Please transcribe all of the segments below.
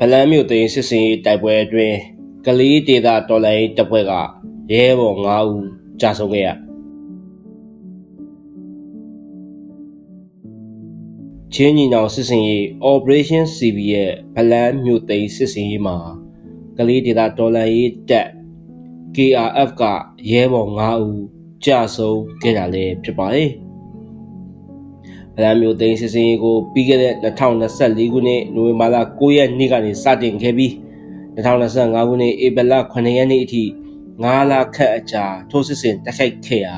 ဗလန်းမြို့သိန်းစစ်စင်ရေးတိုက်ပွဲအတွင်းကလေးဒေသတော်လိုင်းတပ်ဖွဲ့ကရဲဘော်9ဦးကြာဆုံးခဲ့ရချင်းညီနောင်စစ်စင်ရေး Operation CB ရဲ့ဗလန်းမြို့သိန်းစစ်စင်ရေးမှာကလေးဒေသတော်လိုင်းရေးတပ် KRF ကရဲဘော်9ဦးကြာဆုံးခဲ့တာလည်းဖြစ်ပါတယ်။ ဗလန်မျိုးသိန်းစစ်စင်ရေးကိုပြီးခဲ့တဲ့2024ခုနှစ်နိုဝင်ဘာလ9ရက်နေ့ကနေစတင်ခဲ့ပြီး2025ခုနှစ်ဧပြီလ9ရက်နေ့အထိ9လခန့်အကြာထိုးစစ်ဆင်တိုက်ခိုက်ခဲ့ရာ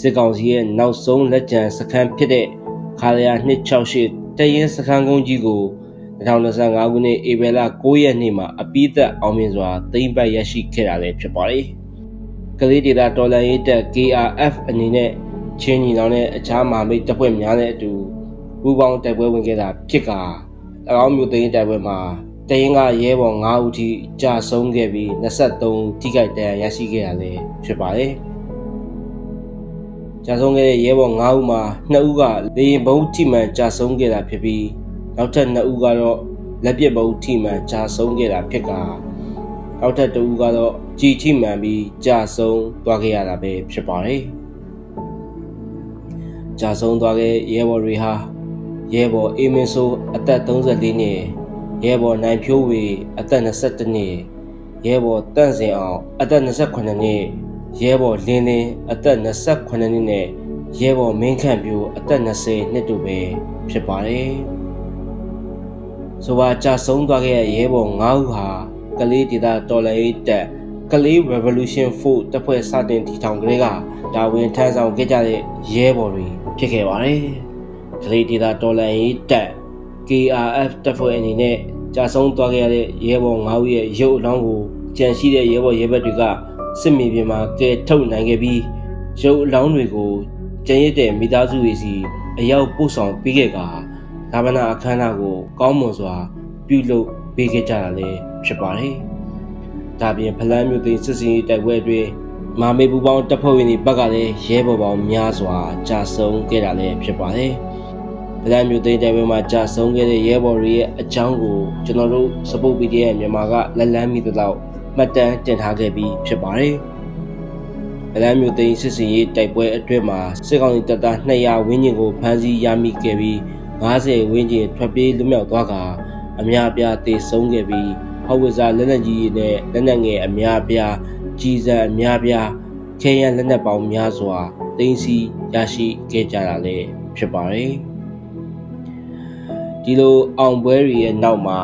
စစ်ကောင်စီရဲ့နောက်ဆုံးလက်ကျန်စခန်းဖြစ်တဲ့ခါလယာ268တရင်စခန်းကုန်းကြီးကို2025ခုနှစ်ဧပြီလ9ရက်နေ့မှာအပိသက်အောင်မြင်စွာသိမ်းပိုက်ရရှိခဲ့တာလည်းဖြစ်ပါတယ်။ကလေးဒေတာတော်လန်ရေးတပ် KRF အနေနဲ့ ချင်းညီနောင်နဲ့အခြားမာမိတ်တပ်ဖွဲ့များနဲ့အတူပူးပေါင်းတိုက်ပွဲဝင်ခဲ့တာဖြစ်ကာ၎င်းမျိုးသိန်းတိုက်ပွဲမှာတရင်ကရဲဘော်9ဦးထိကြာဆုံးခဲ့ပြီး23ထိခိုက်ဒဏ်ရာရရှိခဲ့ရလဲဖြစ်ပါတယ်ကြာဆုံးခဲ့တဲ့ရဲဘော်9ဦးမှာ2ဦးကလေရင်ဘုံထိမှန်ကြာဆုံးခဲ့တာဖြစ်ပြီးနောက်ထပ်2ဦးကတော့လက်ပစ်ဘုံထိမှန်ကြာဆုံးခဲ့တာဖြစ်ကာနောက်ထပ်2ဦးကတော့ကြည်ထိမှန်ပြီးကြာဆုံးသွားခဲ့ရတာပဲဖြစ်ပါတယ် ကြာဆုံးသွားတဲ့ရဲဘော်တွေဟာရဲဘော်အေးမင်းဆိုးအသက်34နှစ်ရဲဘော်နိုင်ဖြိုးဝေအသက်22နှစ်ရဲဘော်တန့်စင်အောင်အသက်28နှစ်ရဲဘော်လင်းလင်းအသက်28နှစ်နဲ့ရဲဘော်မင်းခန့်ပြိုအသက်20နှစ်တို့ပဲဖြစ်ပါတယ်ဆိုပါကြာဆုံးသွားခဲ့တဲ့ရဲဘော်9ဦးဟာကလေးဒေသတော်လှန်ရေးတပ် ကလေး Revolution 4တပ်ဖွဲ့စတင်တည်ထောင်ကလေးကတာဝန်ထမ်းဆောင်ခဲ့ကြတဲ့ရဲဘော်တွေဖြစ်ခဲ့ပါတယ်။ကလေးဒေသတော်လန်ရေးတပ် KRF တပ်ဖွဲ့အနေနဲ့ကြာဆုံးသွားခဲ့ရတဲ့ရဲဘော်9ဦးရဲ့ရုပ်အလောင်းကိုကြံရှိတဲ့ရဲဘော်ရဲဘက်တွေကစစ်မြေပြင်မှာကဲထုတ်နိုင်ခဲ့ပြီးရုပ်အလောင်းတွေကိုကျန်ရစ်တဲ့မိသားစုတွေစီအရောက်ပို့ဆောင်ပေးခဲ့ကာဒါဗနာအခမ်းအနားကိုကောင်းမွန်စွာပြုလုပ်ပေးခဲ့ကြတာလည်းဖြစ်ပါတယ်။ ဒါပြင်ဖလန်းမြို့သိမ်းစစ်စင်ရေးတိုက်ပွဲအတွင်းမာမေပူပေါင်းတပ်ဖွဲ့ဝင်တွေဘက်ကလည်းရဲဘော်ပေါင်းများစွာကြာဆုံးခဲ့တာလည်းဖြစ်ပါတယ်။ဗလန်မျိုးသိန်းတိုင်ပွဲမှာကြာဆုံးခဲ့တဲ့ရဲဘော်တွေရဲ့အကြောင်းကိုကျွန်တော်တို့ support PDF မြန်မာကလက်လန်းမိသလောက်မှတ်တမ်းတင်ထားခဲ့ပြီးဖြစ်ပါတယ်။ဗလန်မျိုးသိန်းစစ်စင်ရေးတိုက်ပွဲအတွင်းမှာစစ်ကောင်စီတပ်သား200ဝန်းကျင်ကိုဖမ်းဆီးရမိခဲ့ပြီး90ဝန်းကျင်ထွက်ပြေးလွတ်မြောက်သွားကအများအပြားတေဆုံးခဲ့ပြီး ဟောက်ဝဇာလက်နက်ကြီးနဲ့လက်နက်ငယ်အများအပြားကြီးစံအများပြားခဲရန်လက်နက်ပေါင်းများစွာတင်စီရရှိခဲ့ကြတာလည်းဖြစ်ပါတယ်ဒီလိုအောင်ပွဲတွေရဲ့နောက်မှာ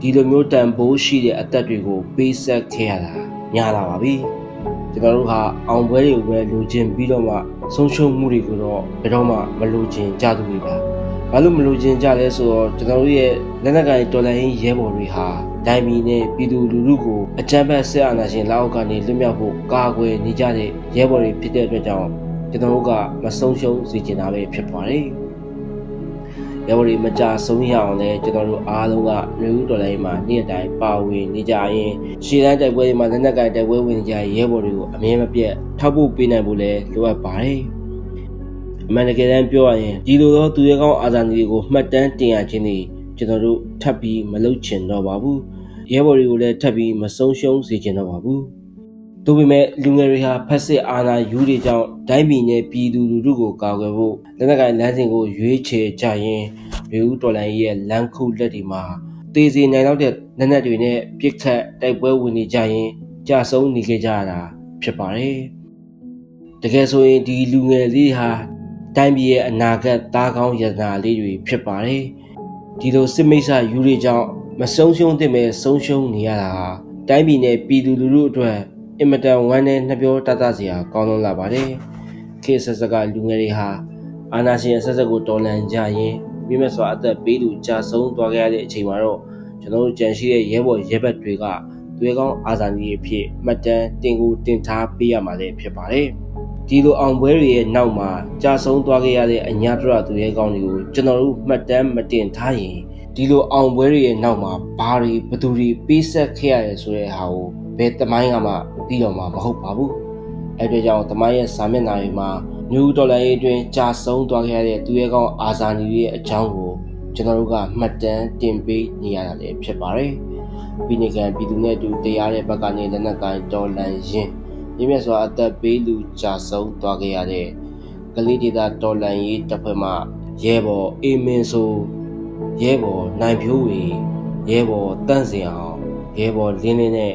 ဒီလိုမျိုးတန်ဖိုးရှိတဲ့အသက်တွေကိုပေးဆက်ခဲ့ရတာညာလာပါပြီကျွန်တော်တို့ဟာအောင်ပွဲတွေကိုပဲလိုချင်ပြီးတော့မှဆုံးရှုံးမှုတွေကိုတော့ဘယ်တော့မှမလိုချင်ကြသူတွေပါဘာလို့မလိုချင်ကြလဲဆိုတော့ကျွန်တော်တို့ရဲ့လက်နက်ကိုင်တော်လှန်ရေးရဲဘော်တွေဟာ ဒိုင်မီနဲ့ပြည်သူလူထုကိုအကြမ်းဖက်ဆက်အာဏာရှင်လက်အောက်ကနေလွတ်မြောက်ဖို့ကာကွယ်နေကြတဲ့ရဲဘော်တွေဖြစ်တဲ့အတွက်ကြောင့်ကျွန်တော်တို့ကမဆုံးရှုံးစေချင်တာပဲဖြစ်ပါတယ်။ရဲဘော်တွေမကြဆုံးရအောင်လဲကျွန်တော်တို့အားလုံးကလူဦးတော်လိုင်းမှာနေ့တိုင်းပါဝင်နေကြရင်ရှေ့တန်းတိုက်ပွဲတွေမှာလက်နက်ကိုင်တိုက်ပွဲဝင်နေကြရဲဘော်တွေကိုအမြဲမပြတ်ထောက်ဖို့ပေးနိုင်ဖို့လဲလိုအပ်ပါတယ်။အမှန်တကယ်တမ်းပြောရရင်ဒီလိုသောသူရဲကောင်းအာဇာနည်တွေကိုမှတ်တမ်းတင်ရခြင်းတွေကျွန်တော်တို့ထပ်ပြီးမလုပ်ချင်တော့ပါဘူး ရဲဘော်တွေကိုလည်းထပ်ပြီးမဆုံးရှုံးစေချင်တော့ပါဘူး။ဒါပေမဲ့လူငယ်တွေဟာဖက်စစ်အာဏာယူတွေကြောင့်ဒိုင်းပြည်နယ်ပြည်သူလူထုကိုကာကွယ်ဖို့လက်နက်ကိုင်လမ်းစဉ်ကိုရွေးချယ်ကြရင်လူဦးတော်လိုင်းရဲ့လမ်းခုလက်တွေမှာတေးစီနိုင်တော့တဲ့လက်နက်တွေနဲ့ပြစ်ခတ်တိုက်ပွဲဝင်နေကြရင်ကြာဆုံးနေခဲ့ကြရတာဖြစ်ပါတယ်။တကယ်ဆိုရင်ဒီလူငယ်လေးဟာတိုင်းပြည်ရဲ့အနာဂတ်သားကောင်းရတနာလေးတွေဖြစ်ပါတယ်။ဒီလိုစစ်မိတ်ဆာယူတွေကြောင့် မဆုံးရှုံးသင့်ပဲဆုံးရှုံးနေရတာဟာတိုင်းပြည်နဲ့ပြည်သူလူထုအတွက်အင်မတန်ဝမ်းနည်းနှပြောတတစရာကောင်းလွန်းလာပါတယ်။ခေတ်ဆက်ဆက်ကလူငယ်တွေဟာအာနာရှင်ဆက်ဆက်ကိုတော်လှန်ကြရင်မိမစွာအသက်ပေးသူကြာဆုံးသွားခဲ့ရတဲ့အချိန်မှာတော့ကျွန်တော်တို့ကြံရှိတဲ့ရဲဘော်ရဲဘက်တွေကသွေးကောင်းအာဇာနည်အဖြစ်မှတ်တမ်းတင်ကိုတင်ထားပေးရမှာလည်းဖြစ်ပါတယ်။ဒီလိုအောင်ပွဲတွေရဲ့နောက်မှာကြာဆုံးသွားခဲ့ရတဲ့အညာတရသူရဲကောင်းတွေကိုကျွန်တော်တို့မှတ်တမ်းမတင်ထားရင် ဒီလိုအောင်ပွဲတွေရဲ့နောက်မှာဘာတွေဘသူတွေပေးဆက်ခဲ့ရတယ်ဆိုတဲ့ဟာကိုဘယ်တမိုင်းကမှသိတော့မှာမဟုတ်ပါဘူးအဲ့ဒါကြောင့်တမိုင်းရဲ့စာမျက်နှာတွေမှာနယူးဒေါ်လာရေးအတွင်းကြာဆုံးသွားခဲ့ရတဲ့သူရဲကောင်းအာဇာနည်ရဲ့အကြောင်းကိုကျွန်တော်တို့ကမှတ်တမ်းတင်ပေးနေရတာလည်းဖြစ်ပါတယ်ပြီးနေကံပြည်သူနဲ့အတူတရားတဲ့ဘက်ကနေလက်နက်ကိုင်တော်လန်ရင်မြင့်မြတ်စွာအသက်ပေးလူကြာဆုံးသွားခဲ့ရတဲ့ကလေးဒေတာတော်လန်ရေးတပ်ဖွဲ့မှရဲဘော်အေမင်းဆို ရဲဘော်နိုင်ဖြိုးဝေရဲဘော်တန့်စင်အောင်ရဲဘော်လင်းလင်းနဲ့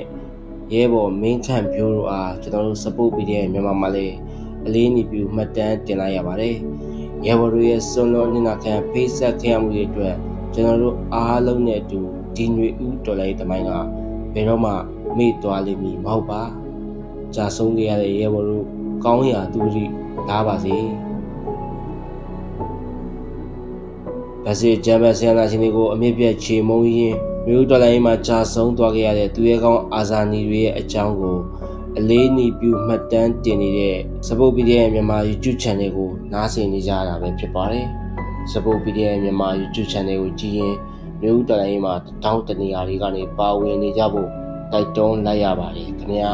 ရဲဘော်မင်းချန့်ဖြိုးတို့အားကျွန်တော်တို့ support ပေးတဲ့မြန်မာမှာလည်းအလေးအနည်းပြုမှတ်တမ်းတင်လိုက်ရပါတယ်ရဲဘော်တို့ရဲ့စွန့်လွတ်နေနာခံဖေးဆက်ခဲ့ရမှုတွေအတွက်ကျွန်တော်တို့အားလုံးနဲ့အတူဒီຫນွေဦးတော်လိုက်တမိုင်းကဘယ်တော့မှမေ့သွားလိမ့်မည်မဟုတ်ပါကြာဆုံးခဲ့ရတဲ့ရဲဘော်တို့ကောင်းရာသူတိလာပါစေ ဗစီဂျမ်ဘဆန်လာရှင်တွေကိုအမြင့်ပြတ်ချေမုံရင်မြို့တော်လိုင်းမှာကြာဆုံးသွားခဲ့ရတဲ့သူရဲကောင်းအာဇာနည်တွေရဲ့အကြောင်းကိုအလေးအနည်းပြုမှတ်တမ်းတင်နေတဲ့စပုတ် PDF မြန်မာ YouTube Channel ကိုနားဆင်နေကြတာပဲဖြစ်ပါတယ်စပုတ် PDF မြန်မာ YouTube Channel ကိုကြည့်ရင်မြို့တော်လိုင်းမှာတောင်းတနေရာတွေကနေပါဝင်နေကြဖို့တိုက်တွန်းလိုက်ရပါတယ်ခင်ဗျာ